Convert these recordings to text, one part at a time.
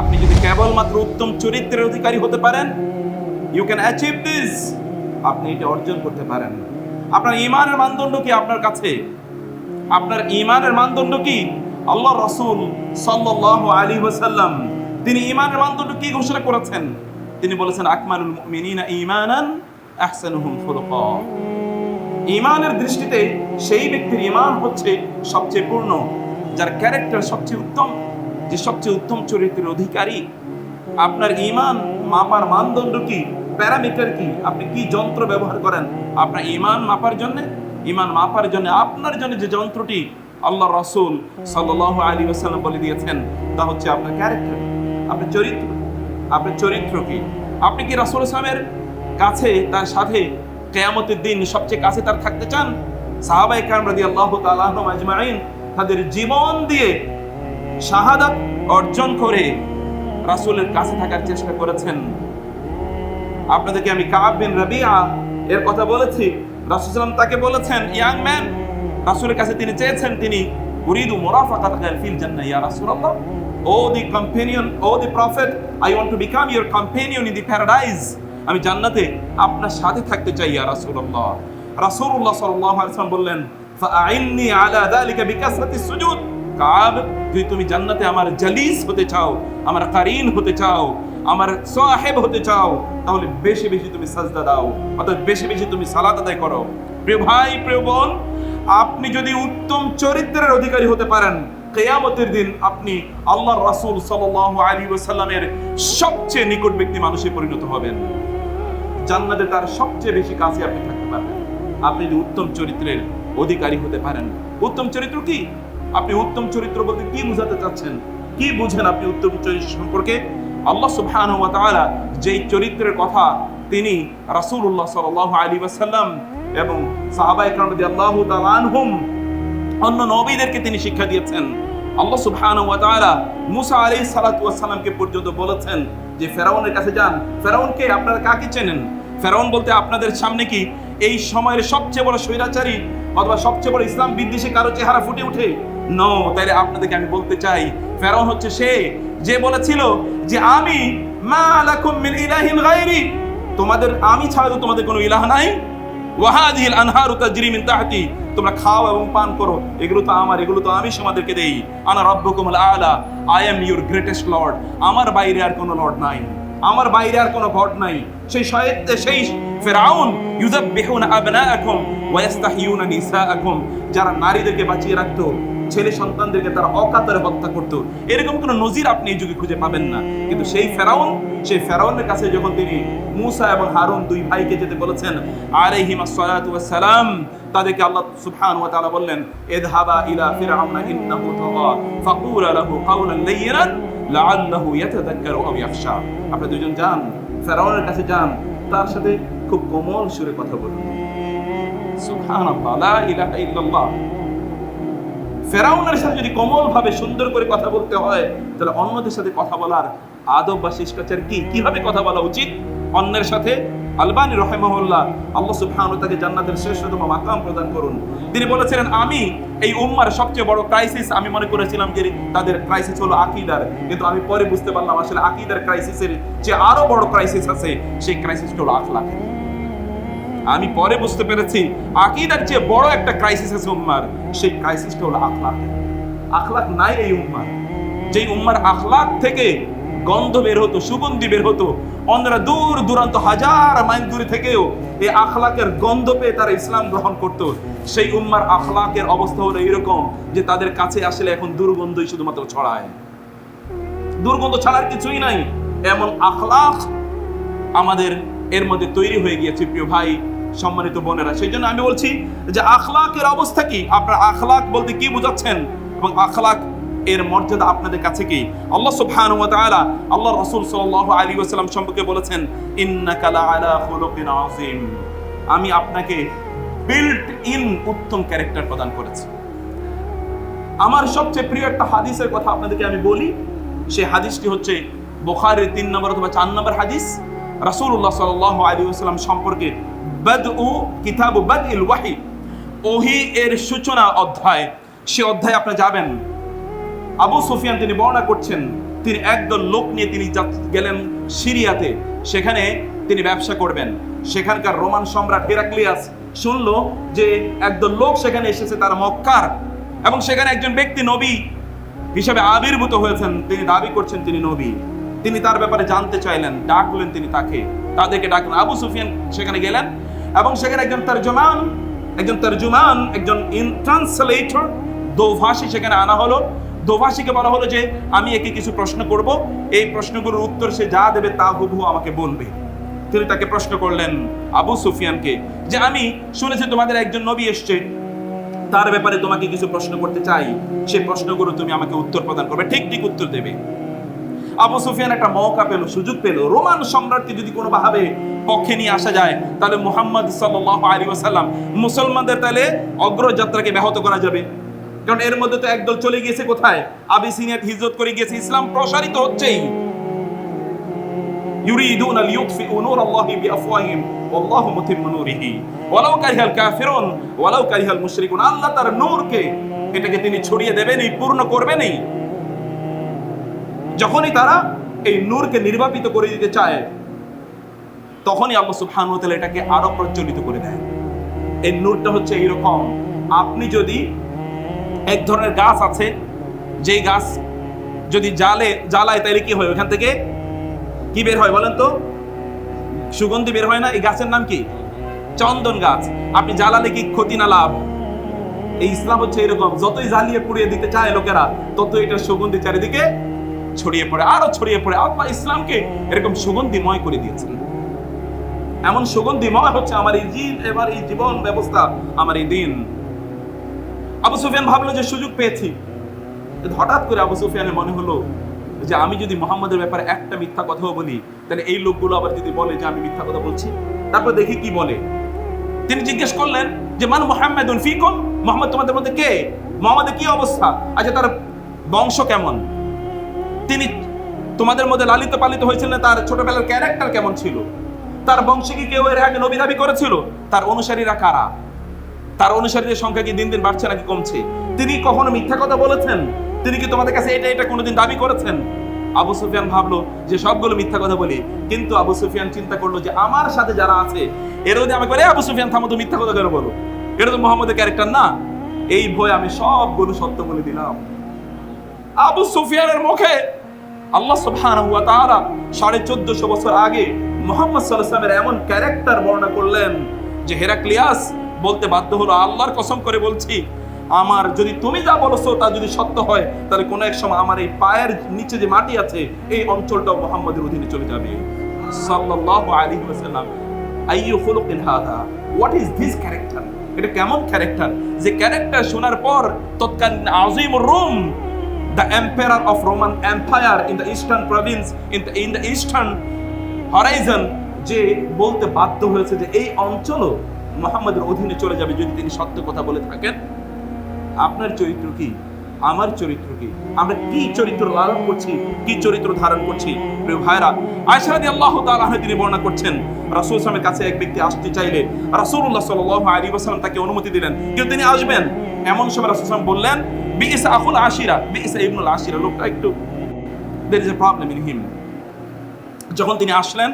আপনি যদি কেবলমাত্র উত্তম চরিত্রের অধিকারী হতে পারেন ইউ ক্যান অ্যাচিভ দিস আপনি এটা অর্জন করতে পারেন। আপনার ইমানের মানদণ্ড কি আপনার কাছে? আপনার ইমানের মানদণ্ড কি? আল্লাহ রসুল সাল্লাহ আলী ওয়াসাল্লাম, তিনি ইমানের মানদণ্ড কি ঘোষণা করেছেন? তিনি বলেছেন, আকমালুল মুমিনিনা ঈমানান আহসানুহুম খুলুকা ইমানের দৃষ্টিতে সেই ব্যক্তির ইমান হচ্ছে সবচেয়ে পূর্ণ, যার ক্যারেক্টার সবচেয়ে উত্তম। যে সবচেয়ে উত্তম চরিত্রের অধিকারী, আপনার ইমান মাপার মানদণ্ড কি? প্যারামিটার কি? আপনি কি যন্ত্র ব্যবহার করেন? আপনার ইমান মাপার জন্য? ইমান মাপার জন্য, আপনার জন্য যে যন্ত্রটি আল্লাহ রসুল সাল্লাহ আলী আসাল্লাম বলে দিয়েছেন, তা হচ্ছে আপনার ক্যারেক্টার। আপনার চরিত্র। আপনার চরিত্র কি? আপনি কি রাসুল ইসলামের কাছে, তার সাথে কেয়ামতের দিন সবচেয়ে কাছে তার থাকতে চান? সাহাবাই কাম রাদি আল্লাহ তালাহম আজমাইন তাদের জীবন দিয়ে শাহাদাত অর্জন করে রাসূলের কাছে থাকার চেষ্টা করেছেন। আপনাদেরকে আমি কাব বিন রাবিয়া এর কথা বলেছি। রাসূল সাল্লাম তাকে বলেছেন ইয়াং ম্যান রাসূলের কাছে তিনি চেয়েছেন, তিনি উরিদু ফিল জান্নাহ, ইয়া রাসূলুল্লাহ, ও the companion of the prophet I want to become your companion in the paradise আমি জান্নাতে আপনার সাথে থাকতে চাই, ইয়া রাসূলুল্লাহ। রাসূলুল্লাহ সাল্লাল্লাহু আলাইহি ওয়াসাল্লাম বললেন ফাআইন্নি আলা যালিকা সুজুদ। কাব, যদি তুমি জান্নাতে আমার জালিস হতে চাও, আমার কারিন হতে চাও, আমার সাহেব হতে চাও, তাহলে বেশি বেশি তুমি সাজদা দাও, অর্থাৎ বেশি বেশি তুমি সালাত আদায় করো। প্রিয় ভাই, প্রিয় বোন, আপনি যদি উত্তম চরিত্রের অধিকারী হতে পারেন, কেয়ামতের দিন আপনি আল্লাহ রাসূল সাল্লাল্লাহু আলাইহি ওয়াসাল্লামের সবচেয়ে নিকট ব্যক্তি মানুষে পরিণত হবেন। জান্নাতে তার সবচেয়ে বেশি কাছে আপনি থাকতে পারবেন। আপনি যদি উত্তম চরিত্রের অধিকারী হতে পারেন, উত্তম চরিত্র কি? আপনি উত্তম চরিত্র বলতে কি বোঝাতে চাচ্ছেন? কি বুঝেন আপনি উত্তম চরিত্র সম্পর্কে? আল্লাহ সুবহানাহু ওয়া যেই চরিত্রের কথা তিনি রাসূলুল্লাহ সাল্লাল্লাহু আলাইহি ওয়াসাল্লাম এবং সাহাবায়ে কেরাম রাদিয়াল্লাহু তাআলা আনহুম অন্য নবীদেরকে তিনি শিক্ষা দিয়েছেন। আল্লাহ তাআলা মুসা আলাইহিস সালাতু ওয়াস পর্যন্ত বলেছেন যে ফেরাউনের কাছে যান। ফেরাউনকে আপনারা কাকে চেনেন? ফেরাউন বলতে আপনাদের সামনে কি এই সময়ের সবচেয়ে বড় স্বৈরাচারী অথবা সবচেয়ে বড় ইসলাম বিদ্বেষী কারও চেহারা ফুটে ওঠে? ন তাইলে আপনাদেরকে আমি বলতে চাই, ফেরাউন হচ্ছে সে যে বলেছিল যে আমি মা লাকুম মিন ইলাহিন গায়রি। তোমাদের আমি ছাড়া তোমাদের কোনো ইলাহ নাই। ওয়াহাদিল আনহারু তাজরি মিন তাহতি। তোমরা খাও এবং পান করো। এগুলো তো আমার, এগুলো তো আমি তোমাদেরকে দেই। আনা রাব্বুকুম আলা, I am your greatest lord. আমার বাইরে আর কোনো লর্ড নাই। আমার বাইরে আর কোনো গড নাই। সেই শয়তে সেই ফেরাউন, ইউযাব্বিহুনা আবনাআকুম ওয়া ইস্তাহিয়ুনা নিসাআকুম। যারা নারীদেরকে বাঁচিয়ে রাখতো, ছেলে সন্তানদেরকে তারা অকাতরে হত্যা করতো। এরকম কোনো নজির আপনি এই যুগে খুঁজে পাবেন না। কিন্তু সেই ফেরাউন, সেই ফেরাউনের কাছে যখন তিনি মুসা এবং হারুন দুই ভাইকে যেতে বলেছেন, আলাইহিম ওয়াসসালাম, তাদেরকে আল্লাহ সুবহানাহু ওয়া তাআলা বললেন, ইযহাবা ইলা ফিরআউনা ইন্নাহু তাগা। ফাকুলা লাহু কাওলান লাইয়িনান লাআল্লাহু আপনারা দুজন যান, ফেরাউনের কাছে যান, তার সাথে খুব কোমল সুরে কথা বলুন। ফেরাউনের সাথে যদি কোমল ভাবে সুন্দর করে কথা বলতে হয়, তাহলে অন্যদের সাথে কথা বলার আদব বা শিষ্টাচার কি? কীভাবে কথা বলা উচিত? অন্যের সাথে আলবানি রহেমহল্লাহ, আল্লাহ সুবহানাহু তাকে জান্নাতের শ্রেষ্ঠতম মাকাম প্রদান করুন। তিনি বলেছিলেন, আমি এই উম্মার সবচেয়ে বড় ক্রাইসিস আমি মনে করেছিলাম যে তাদের ক্রাইসিস হলো আকিদার। কিন্তু আমি পরে বুঝতে পারলাম, আসলে আকিদার ক্রাইসিসের যে আরও বড় ক্রাইসিস আছে, সেই ক্রাইসিসটা হলো আখলাক আমি পরে বুঝতে পেরেছি, আকিদার যে বড় একটা ক্রাইসিস আছে উম্মার, সেই ক্রাইসিসটা হলো আখলাক আখলাক নাই এই উম্মার। যেই উম্মার আখলাক থেকে গন্ধ বের হতো, সুগন্ধি বের হতো। অন্যরা দূর দূরান্ত, হাজার মাইল দূরে থেকেও এই আখলাকের গন্ধ পেয়ে তারা ইসলাম গ্রহণ করত। সেই উম্মার আখলাকের অবস্থা হলো এরকম যে তাদের কাছে আসলে এখন দুর্গন্ধই শুধুমাত্র ছড়ায়। দুর্গন্ধ ছাড়ার কিছুই নাই, এমন আখলাখ আমাদের এর মধ্যে তৈরি হয়ে গিয়েছে, প্রিয় ভাই, সম্মানিত বোনেরা। সেই জন্য আমি বলছি যে আখলাকের অবস্থা কি? আপনার আখলাক বলতে কি বোঝাচ্ছেন? এবং আখলাক এর মর্যাদা আপনাদের কাছে কি? আল্লাহ সুবহানাহু ওয়া তাআলা আল্লাহ রাসূল সাল্লাল্লাহু আলাইহি ওয়াসাল্লাম সম্পর্কে বলেছেন, ইন্নাকা লাআলা খুলুকিন আযীম। আমি আপনাকে বিল্ট ইন উত্তম ক্যারেক্টার প্রদান করেছি। আমার সবচেয়ে প্রিয় একটা হাদিসের কথা আপনাদেরকে আমি বলি সেই হাদিসটি হচ্ছে বুখারীর তিন নম্বর অথবা চার নম্বর হাদিস। রাসূলুল্লাহ সাল্লাল্লাহু আলাইহি ওয়াসাল্লাম সম্পর্কে বাদউ কিতাবু বাদইল ওয়াহি, ওহি এর সূচনা অধ্যায়। সে অধ্যায়ে আপনি যাবেন আবু সুফিয়ান তিনি বর্ণনা করছেন, তিনি একদল লোক নিয়ে তিনি গেলেন সিরিয়াতে, সেখানে তিনি ব্যবসা করবেন। সেখানকার রোমান সম্রাট হেরাক্লিয়াস শুনলো যে একদল লোক সেখানে এসেছে, তার মক্কার। এবং সেখানে একজন ব্যক্তি নবী হিসাবে আবির্ভূত হয়েছেন, তিনি দাবি করছেন তিনি নবী। তিনি তার ব্যাপারে জানতে চাইলেন, ডাকলেন তিনি তাকে। তাদেরকে ডাকলেন, আবু সুফিয়ান সেখানে গেলেন? এবং সেখানে একজন তর্জমান একজন তর্জমান, একজন ইন ট্রান্সলেটর, দোভাষী সেখানে আনা হলো। দোভাষীকে বলা হলো যে, আমি একে কিছু প্রশ্ন করব। এই প্রশ্নগুলোর উত্তর সে যা দেবে তা হুবহু আমাকে বলবে। তিনি তাকে প্রশ্ন করলেন আবু সুফিয়ানকে যে, আমি শুনেছি তোমাদের একজন নবী এসছে। তার ব্যাপারে তোমাকে কিছু প্রশ্ন করতে চাই। সে প্রশ্নগুলো তুমি আমাকে উত্তর প্রদান করবে। ঠিক ঠিক উত্তর দেবে। আবু সুফিয়ান একটা মৌকা পেল, সুযোগ পেল। রোমান সম্রাটকে যদি কোনোভাবে পক্ষে নিয়ে আসা যায়, তাহলে মুহাম্মদ সাল্লাল্লাহু আলাইহি ওয়াসাল্লাম মুসলমানদের তাহলে অগ্রযাত্রাকে ব্যাহত করা যাবে। কারণ এর মধ্যে তো একদল চলে গিয়েছে কোথায়? আবি সিনিয়ার হিজরত করে গিয়েছে। ইসলাম প্রসারিত হচ্ছেই। ইউরিদুন আল ইউতফিউ নূর আল্লাহি বিআফওয়াহিম ওয়াল্লাহু মুতিম্মু নূরিহি। ওয়ালাউ কারিহাল কাফিরুন, ওয়ালাউ কারিহাল মুশরিকুন। আল্লাহ তার নূরকে এটাকে তিনি ছড়িয়ে দেবেনই, পূর্ণ করবেনই। যখনই তারা এই নূরকে নির্বাপিত করে দিতে চায়, তখনই আল্লাহ সুবহান ওয়া তাআলা এটাকে আরও প্রজ্বলিত করে দেয়। এই নূরটা হচ্ছে এরকম আপনি যদি এক ধরনের গাছ আছে, যেই গাছ যদি জালে জ্বালায় তাহলে কি হয়? ওখান থেকে কি বের হয় বলেন তো? সুগন্ধি বের হয় না? এই গাছের নাম কি? চন্দন গাছ। আপনি জ্বালালে কি ক্ষতি না লাভ? এই ইসলাম হচ্ছে এরকম, যতই জ্বালিয়ে পুড়িয়ে দিতে চায় লোকেরা তত এটা সুগন্ধি চারিদিকে ছড়িয়ে পড়ে, আরও ছড়িয়ে পড়ে। আল্লাহ ইসলামকে এরকম সুগন্ধিময় করে দিয়েছেন। এমন সুগন্ধিময় হচ্ছে আমার এই জীব এবার এই জীবন ব্যবস্থা, আমার এই দিন। আবু সুফিয়ান ভাবলো যে সুযোগ পেয়েছি। হঠাৎ করে আবু সুফিয়ানের মনে হলো যে আমি যদি মোহাম্মদের ব্যাপারে একটা মিথ্যা কথাও বলি, তাহলে এই লোকগুলো আবার যদি বলে যে আমি মিথ্যা কথা বলছি, তারপর দেখি কি বলে। তিনি জিজ্ঞেস করলেন যে, মান মোহাম্মদুন ফিকুম? মোহাম্মদ, তোমাদের মধ্যে কে? মোহাম্মদের কি অবস্থা? আচ্ছা তার বংশ কেমন? তিনি তোমাদের মধ্যে লালিত পালিত হয়েছিলেন, তার ছোটবেলার ক্যারেক্টার কেমন ছিল? তার বংশে কি কেউ এর আগে নবী দাবি করেছিল? তার অনুসারীরা কারা? তার অনুসারীদের সংখ্যা কি দিন দিন বাড়ছে নাকি কমছে? তিনি কখনো মিথ্যা কথা বলেছেন? তিনি কি তোমাদের কাছে এটা এটা কোনোদিন দাবি করেছেন? আবু সুফিয়ান ভাবলো যে সবগুলো মিথ্যা কথা বলি, কিন্তু আবু সুফিয়ান চিন্তা করল যে আমার সাথে যারা আছে এর যদি আমাকে বলে আবু সুফিয়ান, থামো তো, মিথ্যা কথা কেন বলো? এটা তো মোহাম্মদের ক্যারেক্টার না। এই ভয় আমি সবগুলো সত্য বলে দিলাম। আবু সুফিয়ানের মুখে আল্লাহ সুবহানাহু ওয়া তাআলা সাড়ে চোদ্দশো বছর আগে মোহাম্মদ সাল্লাল্লাহু আলাইহি এমন ক্যারেক্টার বর্ণনা করলেন যে হেরাক্লিয়াস বলতে বাধ্য হলো আল্লাহর কসম করে বলছি আমার যদি তুমি যা বলছো তা যদি সত্য হয় তাহলে কোনো এক সময় আমার এই পায়ের নিচে যে মাটি আছে এই অঞ্চলটাও মোহাম্মদের অধীনে চলে যাবে। সাল্লাল্লাহু আলাইহি ওয়াসাল্লাম আইয়ু খুলুকিন হাদা হোয়াট ইজ দিস ক্যারেক্টার এটা কেমন ক্যারেক্টার যে ক্যারেক্টার শোনার পর তৎকালীন আজিমুর রোম the emperor of Roman Empire in the eastern province in the, in the eastern horizon যে বলতে বাধ্য হয়েছে যে এই অঞ্চলও মোহাম্মদের অধীনে চলে যাবে যদি তিনি সত্য কথা বলে থাকেন। আপনার চরিত্র কি? আমার চরিত্র কি? আমরা কি চরিত্র লালন করছি? কি চরিত্র ধারণ করছি? প্রিয় ভাইরা আয়েশা রাদিয়াল্লাহু তাআলা তিনি বর্ণনা করছেন, রাসূল সাল্লাল্লাহু কাছে এক ব্যক্তি আসতে চাইলে রাসূলুল্লাহ সাল্লাল্লাহু আলাইহি ওয়াসাল্লাম তাকে অনুমতি দিলেন। কিন্তু তিনি আসবেন? এমন সময় রাসূল সাল্লাল্লাহু বললেন, বিইসা আখুল আশিরা, বিইসা ইবনুল আশিরা। লোকটা একটু there is a problem in him যখন তিনি আসলেন,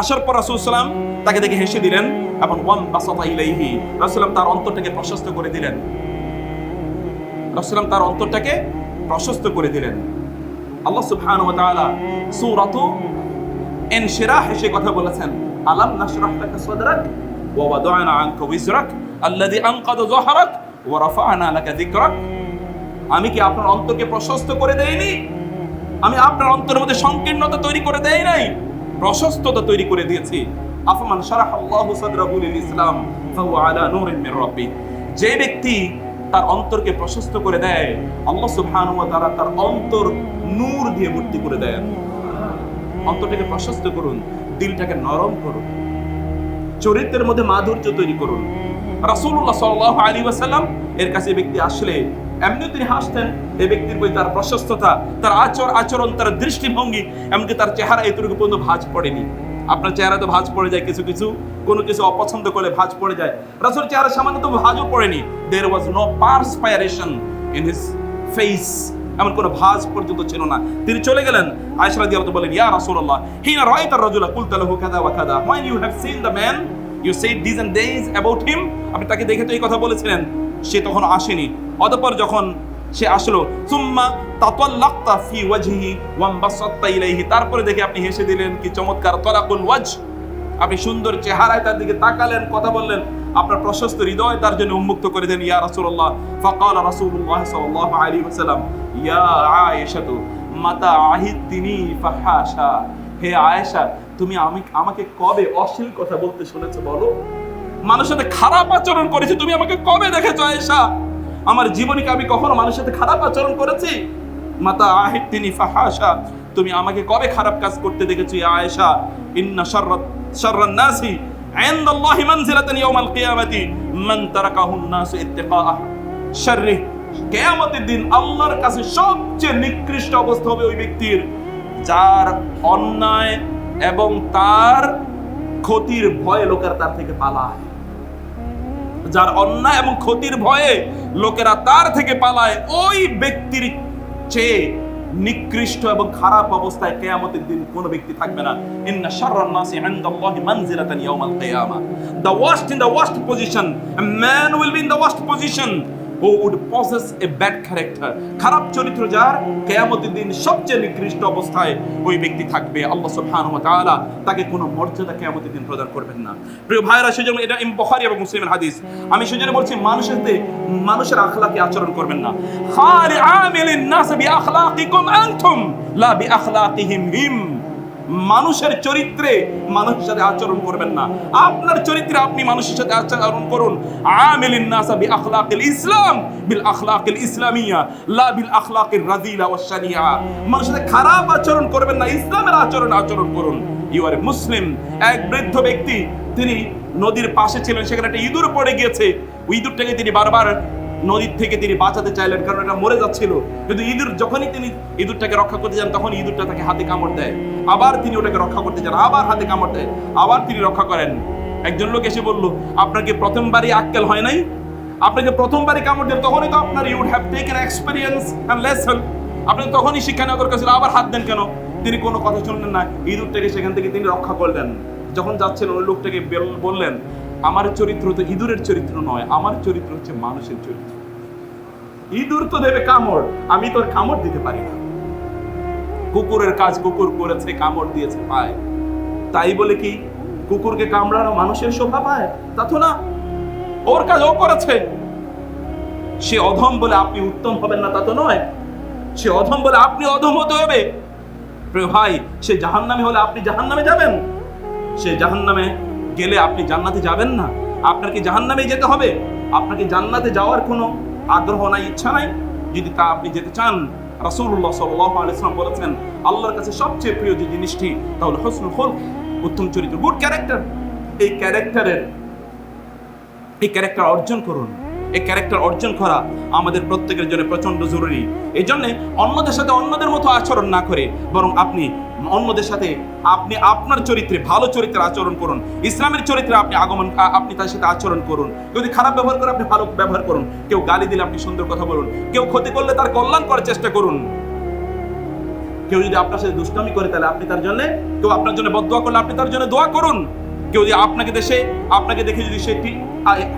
আসার পর রাসূল সাল্লাম তাকে দেখে হেসে দিলেন এবং ওয়াম বাসাতা ইলাইহি, রাসূল তার অন্তরটাকে প্রশস্ত করে দিলেন। রাসূল তার অন্তরটাকে প্রশস্ত করে দিলেন। আল্লাহ সুবহানাহু ওয়া তাআলা সূরাতু ইনশিরাহ কথা বলেছেন, আলাম নাশরাহ লাকা সাদরাক ওয়া ওয়াদা'না আনকা ওয়িজরাক আল্লাযী ওয়া রাফা'না লাকা যিকরাক। আমি কি আপনার অন্তরকে প্রশস্ত করে দেইনি? আমি আপনার অন্তরের মধ্যে সংকীর্ণতা তৈরি করে দেই নাই, প্রশস্ততা তৈরি করে দিয়েছি। আফমান শারাহ আল্লাহু সাদরাহু লিল ইসলাম ফাহুয়া আলা নূরিন মির রাব্বি। যে ব্যক্তি তার অন্তরকে প্রশস্ত করে দেয়, আল্লাহ সুবহানাহু ওয়া তাআলা তার অন্তর নূর দিয়ে ভর্তি করে দেন। অন্তরটাকে প্রশস্ত করুন, দিলটাকে নরম করুন, চরিত্রের মধ্যে মাধুর্য তৈরি করুন। রাসূলুল্লাহ সাল্লাল্লাহু আলাইহি ওয়াসাল্লাম এর কাছে ব্যক্তি আসলে এমনি তিনি হাসতেন, এই ব্যক্তির প্রতি তার প্রশস্ততা, তার আচর আচরণ, তার দৃষ্টিভঙ্গি, এমনকি তার চেহারা এতটুকু পর্যন্ত ভাঁজ পড়েনি। আপনার চেহারা তো ভাঁজ পড়ে যায় কিছু কিছু, কোনো কিছু অপছন্দ করলে ভাঁজ পড়ে যায়। রাসূল চেহারা সামান্য তো ভাঁজও পড়েনি। There was no perspiration in his face এমন কোনো ভাজ পর্যন্ত ছিল না। তিনি চলে গেলেন, আয়েশা রাদিয়াল্লাহু বলেন ইয়া রাসূলুল্লাহ, হিনা রাআইতা আর-রাজুলা কুলতা লাহু কাযা ওয়া কাযা। When you have seen the man, you said these and days about him. আপনি তাকে দেখে তো এই কথা বলেছিলেন। সে তখন আসেনি। অতঃপর যখন সে আসলো, সুম্মা তাতাল্লাক্তা ফি ওয়ামবাসাত্তা ইলাইহি। তারপরে দেখে আপনি হেসে দিলেন কি চমৎকার ওয়াজ আপনি সুন্দর চেহারায় তার দিকে তাকালেন, কথা বললেন। আপনার প্রশস্ত হৃদয় তার জন্য উন্মুক্ত করে দেন, ইয়া রাসূলুল্লাহ। ফাকাল রাসূলুল্লাহ সাল্লাল্লাহু আলাইহি ওয়াসাল্লাম, ইয়া আয়েশাতু, মাতা আহিদ্দিনি ফাহাশা। হে আয়েশা, তুমি আমি, আমাকে কবে অশ্লীল কথা বলতে শুনেছো বলো? মানুষের সাথে খারাপ আচরণ করেছি, তুমি আমাকে কবে দেখেছ, আয়েশা? আমার জীবনে আমি কখনো মানুষের সাথে খারাপ আচরণ করেছি? মাতা আহিদ তিনি ফাহাশা তুমি আমাকে কবে খারাপ কাজ করতে দেখেছি আয়েশা? ইন্না শাররাত, শাররান নাসি ইনদাল্লাহি মানজিলাতান ইয়াউমাল কিয়ামাতি, মান তারাকাহুন নাস ইত্তিকাআ শাররি, কিয়ামতের দিন আল্লাহর কাছে সবচেয়ে নিকৃষ্ট অবস্থা হবে ওই ব্যক্তির, যার অন্যায় এবং তার ক্ষতির ভয়ে লোকের তার থেকে পালায়। যার অন্যায় এবং ক্ষতির ভয়ে লোকেরা তার থেকে পালায়, ওই ব্যক্তির চেয়ে নিকৃষ্ট এবং খারাপ অবস্থায় কেয়ামতের দিন কোন ব্যক্তি থাকবে না। ইন্না শাররান নাসি ইনদাল্লাহি মানজিলাতান ইয়াউমাল কিয়ামা। The worst in the worst position man will be in the the worst possess a bad character, খারাপ চরিত্র যার কেয়ামতের দিন সবচেয়ে নিকৃষ্ট অবস্থায় ওই ব্যক্তি থাকবে। আল্লাহ ওয়া তাআলা তাকে কোনো মর্যাদা কেয়ামতের দিন প্রদান করবেন না। প্রিয় ভাইরা সেজন্য এটা ইম বুখারী এবং মুসলিমের হাদিস। আমি সেজন্য বলছি মানুষের মানুষের আখলাকে আচরণ করবেন না। খালি আমিলিন নাস বিআখলাকিকুম আনতুম লা বিআখলাকিহিম হিম মানুষের চরিত্রে মানুষের সাথে আচরণ করবেন না। আপনার চরিত্রে আপনি মানুষের সাথে আচরণ করুন। আমিলিন নাসা বি আখলাকিল ইসলাম বিল আখলাকিল ইসলামিয়া, লা বিল আখলাকির রাদিলা ওয়াস শারিয়া মানুষের সাথে খারাপ আচরণ করবেন না, ইসলামের আচরণ আচরণ করুন। ইউ আর মুসলিম এক বৃদ্ধ ব্যক্তি, তিনি নদীর পাশে ছিলেন, সেখানে একটা ইঁদুর পড়ে গিয়েছে। ইঁদুরটাকে তিনি বারবার নদীর থেকে তিনি বাঁচাতে চাইলেন, কারণ এটা মরে যাচ্ছিল। কিন্তু ইঁদুর যখনই তিনি ইঁদুরটাকে রক্ষা করতে যান তখন ইঁদুরটা তাকে হাতে কামড় দেয়। আবার তিনি ওটাকে রক্ষা করতে যান, আবার হাতে কামড় দেয়। আবার তিনি রক্ষা করেন। একজন লোক এসে বলল, আপনাকে প্রথমবারই আক্কেল হয় নাই? আপনাকে প্রথমবারই কামড় দেন, তখনই তো আপনার you'd have taken experience and lesson আপনি তখনই শিক্ষা নেওয়া দরকার ছিল, আবার হাত দেন কেন? তিনি কোনো কথা শুনলেন না। ইঁদুরটাকে সেখান থেকে তিনি রক্ষা করলেন। যখন যাচ্ছেন ওই লোকটাকে বললেন আমার চরিত্র তো ইঁদুরের চরিত্র নয়, আমার চরিত্র হচ্ছে মানুষের চরিত্র। ইঁদুর তো দেবে কামড়, আমি তোর কামড় দিতে পারি না। কুকুরের কাজ কুকুর করেছে, কামড় দিয়েছে, পায়। তাই বলে কি, কুকুরকে কামড়ানো মানুষের শোভা পায়? তা তো না। ওর কাজ ও করেছে। সে অধম বলে আপনি উত্তম হবেন না, তা তো নয়। সে অধম বলে আপনি অধম হতে হবে। প্রিয় ভাই, সে জাহান্নামে হলে আপনি জাহান্নামে যাবেন। সে জাহান্নামে গেলে আপনি জান্নাতে যাবেন না। আপনাকে জাহান্নামে যেতে হবে। আপনাকে জান্নাতে যাওয়ার কোনো আগ্রহ নাই, ইচ্ছা নাই। যদি তা আপনি যেতে চান রাসুল্লাহ ওয়াসাল্লাম বলেছেন, আল্লাহর কাছে সবচেয়ে প্রিয় যে জিনিসটি তাহলে হসনুল হল উত্তম চরিত্র গুড ক্যারেক্টার এই ক্যারেক্টারের এই ক্যারেক্টার অর্জন করুন। এই ক্যারেক্টার অর্জন করা আমাদের প্রত্যেকের জন্য প্রচণ্ড জরুরি। এই জন্যে অন্যদের সাথে অন্যদের মতো আচরণ না করে বরং আপনি অন্যদের সাথে আপনি আপনার চরিত্রে, ভালো চরিত্রের আচরণ করুন। ইসলামের চরিত্রে আপনি আগমন আপনি তার সাথে আচরণ করুন। যদি খারাপ ব্যবহার করে, আপনি ভালো ব্যবহার করুন। কেউ গালি দিলে আপনি সুন্দর কথা বলুন। কেউ ক্ষতি করলে তার কল্যাণ করার চেষ্টা করুন। কেউ যদি আপনার সাথে দুষ্টামি করে, তাহলে আপনি তার জন্য, কেউ আপনার জন্য বদোয়া করলে আপনি তার জন্য দোয়া করুন। কেউ যদি আপনাকে দেশে আপনাকে দেখে যদি সে একটি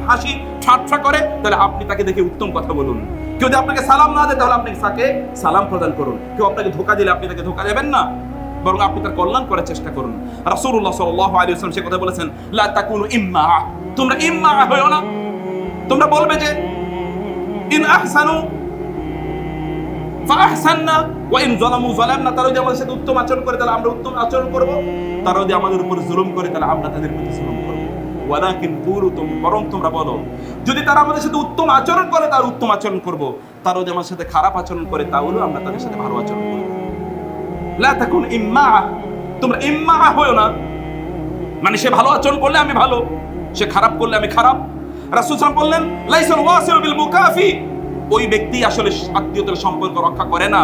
হাসি, ঠাট্টা করে, তাহলে আপনি তাকে দেখে উত্তম কথা বলুন। কেউ যদি আপনাকে সালাম না দেয়, তাহলে আপনি তাকে সালাম প্রদান করুন। কেউ আপনাকে ধোকা দিলে আপনি তাকে ধোকা দেবেন না। বরং আপনি তার কল্যাণ করার চেষ্টা করুন। রাসূলুল্লাহ সাল্লাল্লাহু আলাইহি সে কথা বলেছেন, লা তাকুনু ইম্মা তোমরা ইম্মা হয়ো না। তোমরা বলবে যে, ইন আহসানু ফাহসাননা ওয়া ইন যালামু যালামনা তারা যদি আমাদের সাথে উত্তম আচরণ করে, তাহলে আমরা উত্তম আচরণ করব। তারা যদি আমাদের উপর জুলুম করে, তাহলে আমরা তাদের প্রতি জুলুম বরং তোমরা বলো, যদি তারা আমাদের সাথে উত্তম আচরণ করে তার উত্তম আচরণ করব। তারা যদি আমাদের সাথে খারাপ আচরণ করে, তাহলেও আমরা তাদের সাথে ভালো আচরণ লা তাকুন ইম্মা, তোমরা ইম্মা হয়ো না। মানে সে ভালো আচরণ করলে আমি ভালো, সে খারাপ করলে আমি খারাপ। রাসূল বললেন, লাইসাল ওয়াসিল বিল মুকাফি। ওই ব্যক্তি আসলে আত্মীয়তার সম্পর্ক রক্ষা করে না।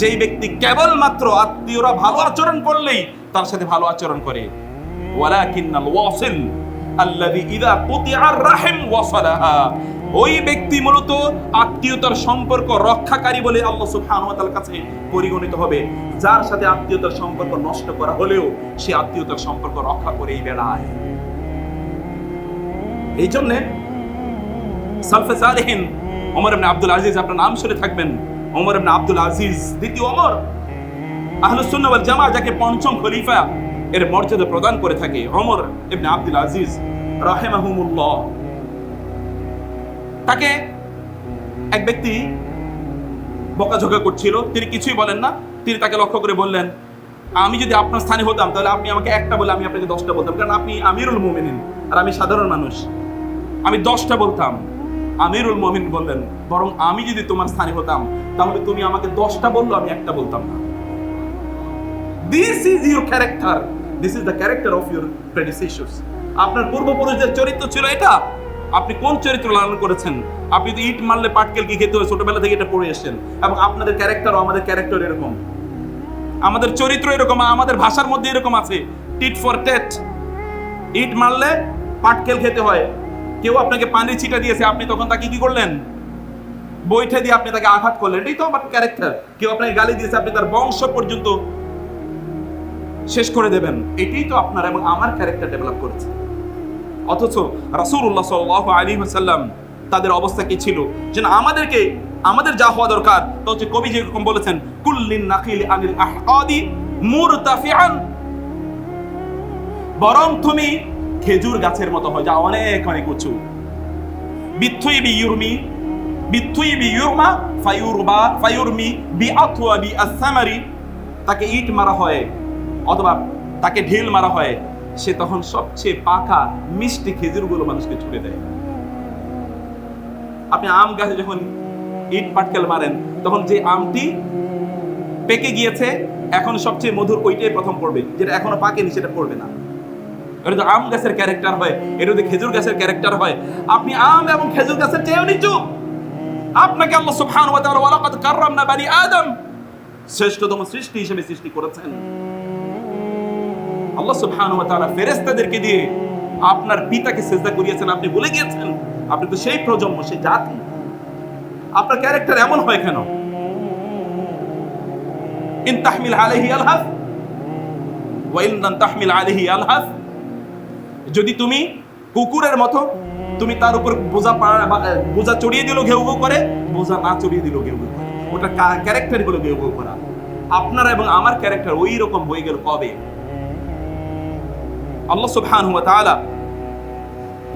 যেই ব্যক্তি কেবলমাত্র আত্মীয়রা ভালো আচরণ করলেই তার সাথে ভালো আচরণ করে। ওয়ালাকিন্নাল ওয়াসিল আল্লাযী ইযা কুতিআর রাহিম ওয়াসালাহা। ওই ব্যক্তি মূলত আত্মীয়তার সম্পর্ক রক্ষাকারী বলে আল্লাহ সুবহানাহু ওয়া তাআলার কাছে পরিগণিত হবে। যার সাথে আত্মীয়তার সম্পর্ক নষ্ট করা হলেও সে আত্মীয়তার সম্পর্ক রক্ষা করেই বেড়ায়। এই জন্যে সালফে সালেহিন ওমর ইবনে আব্দুল আজিজ আপনার নাম শুনে থাকবেন। ওমর ইবনে আব্দুল আজিজ, দ্বিতীয় ওমর। আহলুস সুন্নাহ ওয়াল জামাআহ যাকে পঞ্চম খলিফা এর মর্যাদা প্রদান করে থাকে ওমর ইবনে আব্দুল আজিজ রাহিমাহুমুল্লাহ। তাকে এক ব্যক্তি বকাঝকা করছিল, তিনি কিছুই বলেন না। তিনি তাকে লক্ষ্য করে বললেন, আমি যদি আপনার স্থানে হতাম, তাহলে আপনি আমাকে একটা বলে আমি আপনাকে দশটা বলতাম। কারণ আপনি আমিরুল মুমিনিন, আর আমি সাধারণ মানুষ। আমি দশটা বলতাম। আমিরুল মমিন বললেন, বরং আমি যদি তোমার স্থানে হতাম, তাহলে তুমি আমাকে দশটা বলল, আমি একটা বলতাম না। This is your character this is the character of your predecessors আপনার পূর্বপুরুষদের চরিত্র ছিল এটা। আপনি কোন চরিত্র লালন করেছেন? আপনি তো ইট মারলে পাটকেল কি খেতে হয়? ছোটবেলা থেকে এটা পড়ে এসেছেন। এবং আপনাদের ক্যারেক্টারও আমাদের ক্যারেক্টার এরকম। আমাদের চরিত্র এরকম আমাদের ভাষার মধ্যে এরকম আছে টিট ফর টেট ইট মারলে পাটকেল খেতে হয়। কেউ আপনাকে পানির ছিটা দিয়েছে, আপনি তখন তাকে কি করলেন? বইটা দিয়ে আপনি তাকে আঘাত করলেন। এটাই তো আমার ক্যারেক্টার কেউ আপনাকে গালি দিয়েছে, আপনি তার বংশ পর্যন্ত শেষ করে দেবেন। এটাই তো আপনার এবং আমার ক্যারেক্টার ডেভেলপ করেছে। অথচ রাসূলুল্লাহ সাল্লাল্লাহু আলাইহি ওয়াসাল্লাম তাদের অবস্থা কি ছিল? যেন আমাদেরকে, আমাদের যা হওয়া দরকার, তা হচ্ছে কবি যেরকম বলেছেন, কুল্লিন নাকিল আনিল আহকাদি মুরতাফিআন। বরং তুমি খেজুর গাছের মতো হয়, যা অনেক অনেক উঁচু। বিথুই বি বিথুই বি ফায়ুরবা, ফায়ুরমি বি আথওয়া বি আসামারি তাকে ইট মারা হয়, অথবা তাকে ঢিল মারা হয়। সে তখন সবচেয়ে পাকা, মিষ্টি খেজুরগুলো মানুষকে ছুড়ে দেয়। আপনি আম গাছে যখন ইট পাটকেল মারেন, তখন যে আমটি পেকে গিয়েছে, এখন সবচেয়ে মধুর ওইটাই প্রথম পড়বে, যেটা এখনও পাকেনি, সেটা পড়বে না। এটা তো আম গাছের ক্যারেক্টার হয়, এটা যদি খেজুর গাছের ক্যারেক্টার হয়। আপনি আম এবং খেজুর গাছের চেয়েও নিচু আপনাকে আল্লাহ সুবহানাহু ওয়া তাআলা ওয়ালাকাদ কাররামনা বানি আদম শ্রেষ্ঠতম সৃষ্টি হিসেবে সৃষ্টি করেছেন। আল্লাহ সুবহানাহু ওয়া তাআলা ফেরেশতাদেরকে দিয়ে আপনার পিতাকে সেজদা করিয়েছেন, আপনি ভুলে গিয়েছেন? আপনি তো সেই প্রজন্ম, সেই জাতি। আপনার ক্যারেক্টার এমন হয় কেন? ইন তাহমিল আলাইহি আলহাফ ওয়া ইন তাহমিল আলাইহি আলহাফ যদি তুমি কুকুরের মতো, তুমি তার উপর বোঝা বোঝা চড়িয়ে দিল, ঘেউ ঘেউ করে, বোঝা না চড়িয়ে দিল, ঘেউ ঘেউ করে। ওটা ক্যারেক্টারগুলো ঘেউ ঘেউ করা। আপনার এবং আমার ক্যারেক্টার ওই রকম হয়ে গেল কবে? আল্লাহ সুবহানাহু ওয়া তাআলা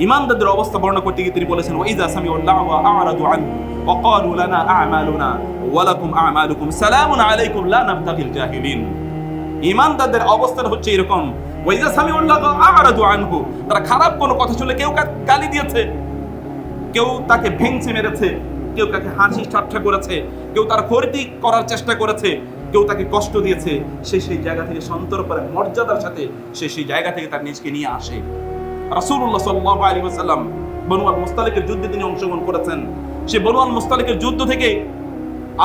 ইমানদারদের অবস্থা বর্ণনা করতে গিয়ে তিনি বলেছেন, ওয়াইজা সামিউল্লাহ ওয়া আ'রাদু আন ওয়া ক্বালু লানা আ'মালুনা ওয়া লাকুম আ'মালুকুম সালামুন আলাইকুম লা নাবতাগিল জাহিলিন। ইমানদারদের অবস্থান হচ্ছে এরকম ওয়াইজা ওয়া আ'রাদু আনহু, তারা খারাপ কোনো কথা শুনলে কেউ গালি দিয়েছে, কেউ তাকে ভেঙচি মেরেছে, কেউ তাকে হাসি ঠাট্টা করেছে, কেউ তার ক্ষতি করার চেষ্টা করেছে, কেউ তাকে কষ্ট দিয়েছে, সে সেই জায়গা থেকে সন্তর্পণে মর্যাদার সাথে সে সেই জায়গা থেকে তার নিজকে নিয়ে আসে। রাসূলুল্লাহ সাল্লাল্লাহু আলাইহি ওয়াসাল্লাম বনু আল মুস্তালিকের যুদ্ধে তিনি অংশগ্রহণ করেছেন। সে বনু আল মুস্তালিকের যুদ্ধ থেকে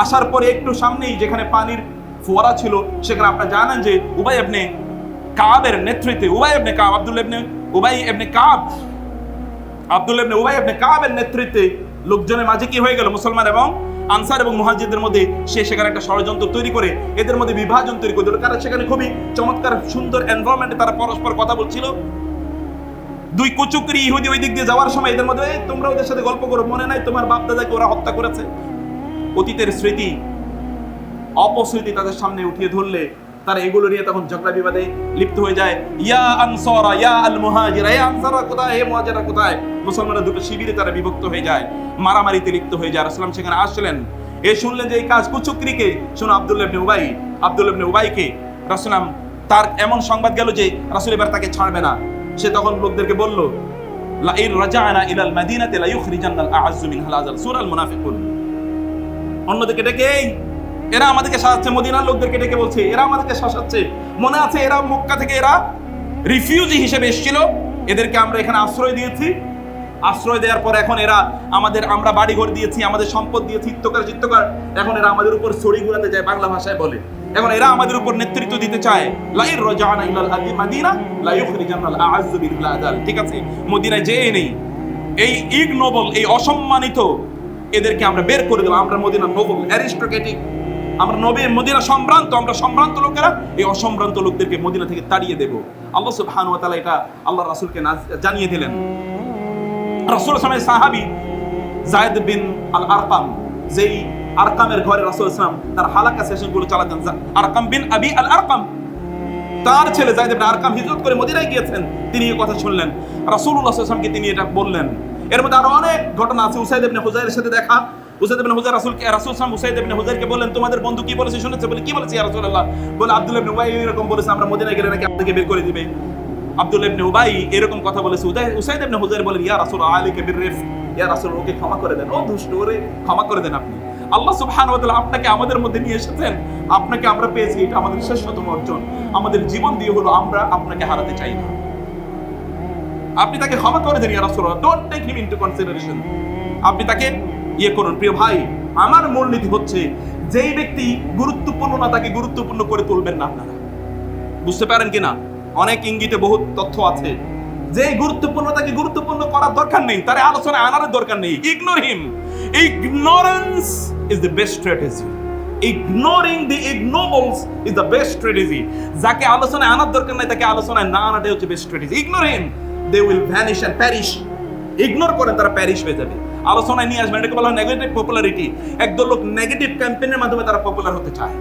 আসার পরে একটু সামনেই যেখানে পানির ফোয়ারা ছিল, সেখানে আপনারা জানেন যে উবাই ইবনে কাবের নেতৃত্বে উবাই ইবনে কাব আব্দুল্লাহ ইবনে, উবাই ইবনে কাব, আব্দুল ইবনে উবাই ইবনে কাবের নেতৃত্বে লোকজনের মাঝে কি হয়ে গেল? মুসলমান এবং আনসার এবং মুহাজিরদের মধ্যে সে সেখানে একটা ষড়যন্ত্র তৈরি করে, এদের মধ্যে বিভাজন তৈরি করে কারণ সেখানে খুবই চমৎকার, সুন্দর এনভায়রনমেন্টে তারা পরস্পর কথা বলছিল। দুই কুচুকরি ইহুদি ওই দিক দিয়ে যাওয়ার সময় এদের মধ্যে তোমরা ওদের সাথে গল্প করো, মনে নাই তোমার বাপ দাদাকে ওরা হত্যা করেছে? অতীতের স্মৃতি, অপস্মৃতি তাদের সামনে উঠিয়ে ধরলে। তারা এগুলো নিয়ে তখন ঝগড়া বিবাদে লিপ্ত হয়ে যায়। ইয়া আনসারা ইয়া আল মুহাজিরা ইয়া আনসারা কোথায় হে মুহাজিরা কোথায়? মুসলমানরা দুটো শিবিরে তারা বিভক্ত হয়ে যায় মারামারিতে লিপ্ত হয়ে যায়। রাসূলুল্লাহ সেখানে আসলেন এ শুনলেন যে এই কাজ কুচুকরিকে শোনো আব্দুল্লাহ ইবনে উবাই আব্দুল্লাহ ইবনে উবাইকে রাসূলাম তার এমন সংবাদ গেল যে রাসূল এবার তাকে ছাড়বে না। সে তখন লোকদেরকে বলল লা ইন রাজানা ইলাল মাদিনাতি লা ইউখরিজান্নাল আ'আজ্জু মিনহাল আযাল সূরাল মুনাফিকুন। অন্যদিকে ডেকে "এই, এরা আমাদেরকে সাজাচ্ছে, মদিনার লোকদেরকে ডেকে বলছে, এরা আমাদেরকে শাসাচ্ছে। মনে আছে এরা মক্কা থেকে এরা রিফিউজি হিসেবে এসেছিল। এদেরকে আমরা এখানে আশ্রয় দিয়েছি। আশ্রয় দেওয়ার পর এখন এরা আমাদের, আমরা বাড়িঘর দিয়েছি, আমাদের সম্পদ দিয়েছি, ইত্যকার চিত্তকার এখন এরা আমাদের উপর ছড়ি ঘুরাতে যায় বাংলা ভাষায় বলে। এখন এরা আমাদের উপর নেতৃত্ব দিতে চায়। লাইর রাজানা ইলাল আদি মাদিনা লা ইউখরিজানাল আ'আজ্জু বিল আযাল। ঠিক আছে? মদিনায় যেয়ে নেই। এই ইগনোবল, এই অসম্মানিত এদেরকে আমরা বের করে দেবো। আমরা মদিনা নোবল অ্যারিস্টোক্রেটিক আমরা নবী মদিনা সম্ভ্রান্ত, আমরা সম্ভ্রান্ত লোকেরা, এই অসম্ভ্রান্ত লোকদেরকে মদিনা থেকে তাড়িয়ে দেব। আল্লাহ সুবহানাহু ওয়া তাআলা এটা আল্লাহ রাসূলকে জানিয়ে দিলেন। রাসূল সামনে সাহাবী জায়েদ বিন আল আরকাম যেই আরকামের ঘরে রাসূল ইসলাম তার হালাকা সেশনগুলো চালাতেন আরকাম বিন আবি আল আরকাম তার ছেলে জায়েদ ইবনে আরকাম হিজরত করে মদিনায় গিয়েছেন। তিনি এই কথা শুনলেন। রাসূলুল্লাহ সাল্লাল্লাহু আলাইহি তিনি এটা বললেন? এর মধ্যে আরও অনেক ঘটনা আছে, উসাইদ ইবনে হুজাইরের সাথে দেখা। উসাইদ ইবনে রাসূলকে রাসূল সাল্লাল্লাহু তোমাদের বন্ধু কি বলেছে শুনেছে? বলে, কি বলেছে ইয়া রাসূলুল্লাহ? বলে, আব্দুল্লাহ ইবনে উবাই এরকম বলেছে, আমরা মদিনায় গেলে নাকি আপনাকে বের করে দিবে। আব্দুল্লাহ ইবনে উবাই এরকম কথা বলেছে। উসাইদ ইবনে বলেন, ইয়া রাসূল, আলাইকা বিররিফ ইয়া রাসূল, ওকে ক্ষমা করে দেন। ও দুষ্ট, ওরে ক্ষমা করে দেন আপনি। আল্লাহ ওয়া তাআলা আপনাকে আমাদের মধ্যে নিয়ে এসেছেন। আপনাকে আমরা পেয়েছি, এটা আমাদের শ্রেষ্ঠতম অর্জন। আমাদের জীবন দিয়ে হলো আমরা আপনাকে হারাতে চাই না। আপনি তাকে ক্ষমা করে দেন ইয়া রাসূলুল্লাহ। Don't take him into consideration আপনি তাকে ইয়ে করুন, প্রিয় ভাই, আমার মূলনীতি হচ্ছে যেই ব্যক্তি গুরুত্বপূর্ণ না, তাকে গুরুত্বপূর্ণ করে তুলবেন না আপনারা। বুঝতে পারেন কিনা? অনেক ইঙ্গিতে বহুত তথ্য আছে। যে গুরুত্বপূর্ণ, তাকে গুরুত্বপূর্ণ করার দরকার নেই, তার আলোচনায় আনার দরকার নেই। Ignore him ignorance is the best strategy ignoring the ignobles is the best strategy যাকে আলোচনায় আনার দরকার নাই, তাকে আলোচনায় না আনাটাই হচ্ছে best strategy ignore him they will vanish and perish ignore করেন তারা প্যারিশ হয়ে যাবে। আলোচনায় নিয়ে আসবেন। এটাকে বলা হয় নেগেটিভ পপুলারিটি একদল লোক নেগেটিভ ক্যাম্পেইনের মাধ্যমে তারা পপুলার হতে চায়।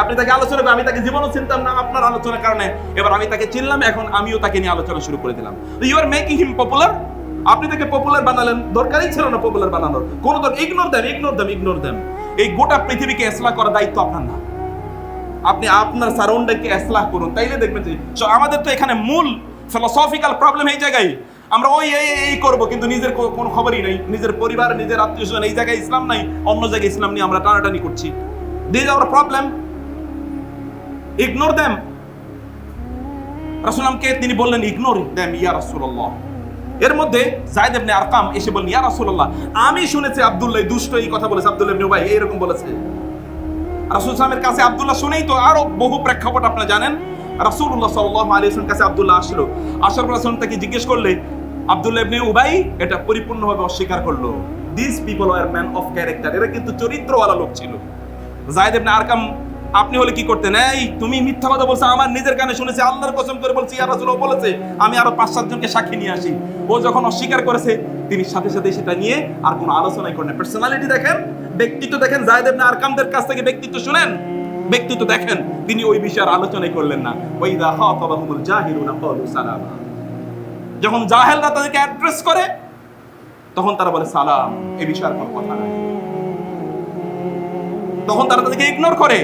আপনি তাকে আলোচনা করেন, আমি তাকে জীবনও চিনতাম না আপনার আলোচনার কারণে। এবার আমি তাকে চিনলাম এখন আমিও তাকে নিয়ে আলোচনা শুরু করে দিলাম। You are making him popular আপনি তাকে পপুলার বানালেন? দরকারই ছিল না পপুলার বানানোর। কোনো দরকার ইগনোর দেন ইগনোর দেম ইগনোর দেম এই গোটা পৃথিবীকে এসলাহ করার দায়িত্ব আপনার না। আপনি আপনার সারাউন্ডিংকে এসলাহ করুন। তাইলে দেখবেন যে আমাদের তো এখানে মূল ফিলোসফিক্যাল প্রবলেম এই জায়গায়। আমরা ওই, এই, এই- করব, কিন্তু নিজের কোনো খবরই নেই। নিজের পরিবার, নিজের আত্মীয় স্বজন, এই জায়গায় ইসলাম নাই, অন্য জায়গায় ইসলাম নিয়ে আমরা টানাটানি করছি। This our problem ignore them রাসূলামকে তিনি বললেন ইগনোর দেম ইয়া রাসূলুল্লাহ। এর মধ্যে জায়েদ ইবনে আরকাম এসে ইয়া আমি শুনেছি আব্দুল্লাহ দুষ্ট এই কথা বলেছে, আব্দুল্লাহ ইবনে এইরকম বলেছে। রাসূল সাল্লামের কাছে আব্দুল্লাহ শুনেই তো আরও বহু প্রেক্ষাপট আপনারা জানেন। রাসূলুল্লাহ সাল্লাল্লাহু আলাইহি কাছে আব্দুল্লাহ আসলো। আসার পর তাকে জিজ্ঞেস করলে ইবনে উবাই এটা পরিপূর্ণভাবে অস্বীকার করল। This people are man of character এরা কিন্তু চরিত্রওয়ালা লোক ছিল। জায়েদ ইবনে আরকাম, আপনি হলে কি করতেন? এই, তুমি মিথ্যা কথা বলছো, আমার নিজের কানে শুনেছি, আল্লাহর কসম করে বলছি, ইয়া রাসূল বলেছে, আমি আরও পাঁচ সাত জনকে সাক্ষী নিয়ে আসি। ও যখন অস্বীকার করেছে, তিনি সাথে সাথে সেটা নিয়ে আর কোনো আলোচনাই করেন পার্সোনালিটি দেখেন, ব্যক্তিত্ব দেখেন, জায়েদ ইবনে আরকামদের কাছ থেকে ব্যক্তিত্ব শুনেন, ব্যক্তিত্ব দেখেন, তিনি ওই বিষয়ে আলোচনাই করলেন না। ওয়াইদা খাতাবাহুমুল জাহিলুনা ক্বালু সালামা। যখন জাহেলরা তাদেরকে অ্যাড্রেস করে, তখন তারা বলে, সালাম এই বিষয়ে আর কোনো কথা নাই। তখন তারা তাদেরকে ইগনোর করে।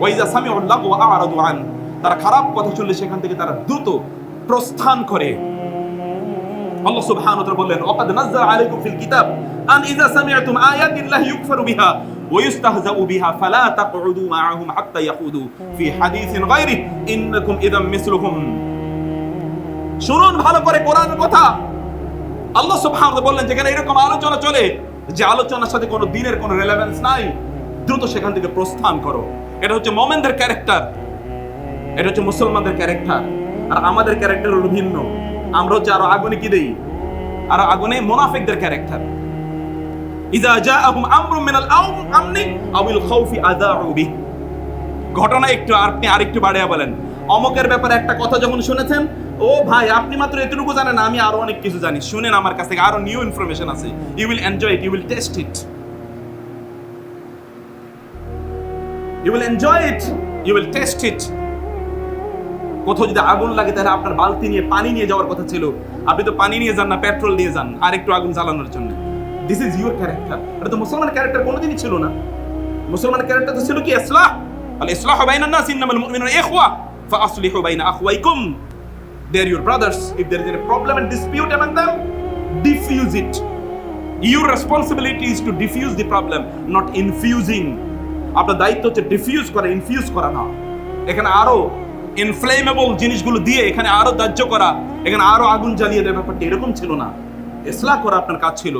ওয়াইজা সামি উল্লাহ ওয়া আরাদু আন। তারা খারাপ কথা শুনলে সেখান থেকে তারা দ্রুত প্রস্থান করে। আল্লাহ ওয়া বললেন, ওয়াকাদ আলাইকুম ফিল কিতাব আন ইযা সামি'তুম আয়াতিল্লাহি ইউকফারু বিহা ইউস্তাহজাউ বিহা ফালা তাকউদু মা'আহুম হাত্তা ইয়াকুদু ফি হাদিসিন গায়রিহি। ইন্নাকুম ইযাম মিসলুহুম। শুনুন ভালো করে কোরআনের কথা। আল্লাহ তাআলা বললেন, যেখানে এরকম আলোচনা চলে, যে আলোচনার সাথে কোনো দিনের কোনো রেলেভেন্স নাই, দ্রুত সেখান থেকে প্রস্থান করো। এটা হচ্ছে মোমেনদের ক্যারেক্টার এটা হচ্ছে মুসলমানদের ক্যারেক্টার আর আমাদের ক্যারেক্টার হলো ভিন্ন। আমরা হচ্ছে আরও আগুনে কি দেই? আরও আগুনে মুনাফিকদের ক্যারেক্টার ইজা জাআহুম আমরুম মিনাল আম আমনি আবিল খাউফি আযাউ বিহ। ঘটনা একটু আপনি আরেকটু বাড়িয়ে বলেন। অমকের ব্যাপারে একটা কথা যখন শুনেছেন ও ভাই, আপনি মাত্র এতটুকু জানেন আমি আরও অনেক কিছু জানি। শুনেন আমার কাছ থেকে আরও নিউ ইনফরমেশন আছে। You will enjoy it you will taste it you will enjoy it you will taste it কোথাও যদি আগুন লাগে, তাহলে আপনার বালতি নিয়ে, পানি নিয়ে যাওয়ার কথা ছিল। আপনি তো পানি নিয়ে যান না পেট্রোল নিয়ে যান আর একটু আগুন জ্বালানোর জন্য। দিস ইজ ইউর ক্যারেক্টার এটা তো মুসলমান ক্যারেক্টার কোনোদিনই ছিল না। মুসলমান ক্যারেক্টার তো ছিল কি? ইসলাহ। আল ইসলাহ বাইনা নাস ইন্নামাল মুমিনুনা ইখওয়া। ফাআসলিহু বাইনা আখওয়াইকুম। They are your brothers if there is a problem and dispute among them diffuse it your responsibility is to diffuse the problem not infusing আপনার দায়িত্ব হচ্ছে ডিফিউজ করা ইনফিউজ করা না এখানে আরও ইনফ্লেমেবল জিনিসগুলো দিয়ে এখানে আরও দাহ্য করা এখানে আরও আগুন জ্বালিয়ে দেওয়ার ব্যাপারটা এরকম ছিল না এসলা করা আপনার কাজ ছিল